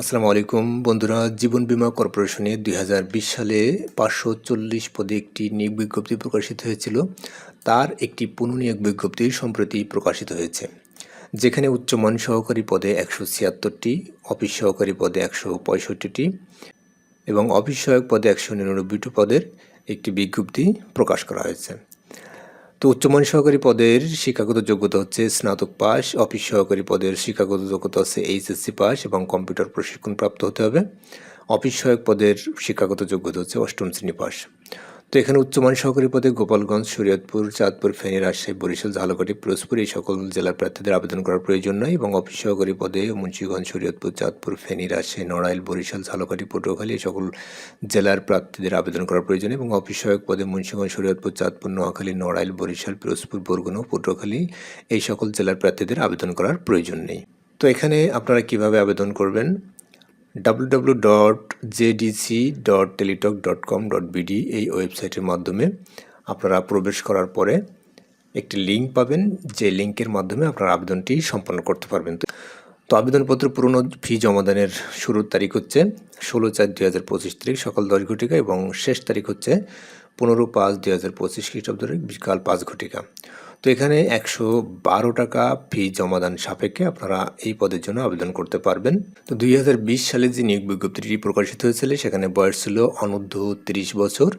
আসসালামু আলাইকুম বন্ধুরা, জীবন বীমা কর্পোরেশনে দুই হাজার বিশ সালে পাঁচশো চল্লিশ পদে একটি নিয়োগ বিজ্ঞপ্তি প্রকাশিত হয়েছিল। তার একটি পুনঃনিয়োগ বিজ্ঞপ্তি সম্প্রতি প্রকাশিত হয়েছে, যেখানে উচ্চমান সহকারী পদে একশো ছিয়াত্তরটি, অফিস সহকারী পদে একশো পঁয়ষট্টিটি এবং অফিস সহায়ক পদে একশো নিরানব্বইটি পদের একটি বিজ্ঞপ্তি প্রকাশ করা হয়েছে। তো উচ্চমান সহকারী পদের শিক্ষাগত যোগ্যতা হচ্ছে স্নাতক পাস অফিস সহকারী পদের শিক্ষাগত যোগ্যতা হচ্ছে এইচএসসি পাস এবং কম্পিউটার প্রশিক্ষণ প্রাপ্ত হতে হবে। অফিস সহায়ক পদের শিক্ষাগত যোগ্যতা হচ্ছে অষ্টম শ্রেণি পাস তো এখানে উচ্চমান সহকারী পদে গোপালগঞ্জ, শরীয়তপুর, চাঁদপুর, ফেনী, রাজশাহী, বরিশাল, ঝালকাঠি, পিরোজপুর এই সকল জেলার প্রার্থীদের আবেদন করার প্রয়োজন নয় এবং অফিস সহকারী পদে মুন্সিগঞ্জ, শরীয়তপুর, চাঁদপুর, ফেনী, রাজশাহী, নড়াইল, বরিশাল, ঝালকাঠি, পটুয়াখালী এই সকল জেলার প্রার্থীদের আবেদন করার প্রয়োজন এবং অফিস সহায়ক পদে মুন্সিগঞ্জ, শরীয়তপুর, চাঁদপুর, নোয়াখালী, নড়াইল, বরিশাল, পিরোজপুর, বরগুনা, পটুয়াখালী এই সকল জেলার প্রার্থীদের আবেদন করার প্রয়োজন নেই। তো এখানে আপনারা কীভাবে আবেদন করবেন? W dot JDC dot Teletalk dot com dot এই ওয়েবসাইটের মাধ্যমে আপনারা প্রবেশ করার পরে একটি লিঙ্ক পাবেন, যে লিঙ্কের মাধ্যমে আপনারা আবেদনটি সম্পন্ন করতে পারবেন। তো আবেদনপত্র পূরণ ফি জমাদানের শুরুর তারিখ হচ্ছে ষোলো চার দুই হাজার পঁচিশ তারিখ, সকাল দশ ঘটিকা এবং শেষ তারিখ হচ্ছে পনেরো পাঁচ দুই হাজার পঁচিশ খ্রিস্টাব্দের বিকাল পাঁচ ঘটিকা। তো এখানে একশো বারো টাকা ফি জমাদান সাপেক্ষে আপনারা এই পদের জন্য আবেদন করতে পারবেন। তো দুই হাজার বিশ সালে যে নিয়োগ বিজ্ঞপ্তিটি প্রকাশিত হয়েছিল, সেখানে বয়স ছিল অনূর্ধ্ব তিরিশ বছর।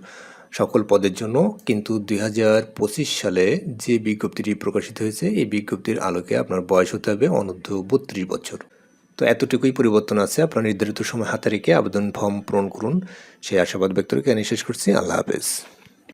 সকল পদের জন্য কিন্তু দুই হাজার পঁচিশ সালে যে বিজ্ঞপ্তিটি প্রকাশিত হয়েছে, এই বিজ্ঞপ্তির আলোকে আপনার বয়স হতে হবে অনূর্ধ্ব বত্রিশ বছর। তো এতটুকুই পরিবর্তন আছে, আপনার নির্ধারিত সময় হাতে রেখে আবেদন ফর্ম পূরণ করুন। সেই আশাবাদ ব্যক্ত রেখে শেষ করছি। আল্লাহ হাফেজ।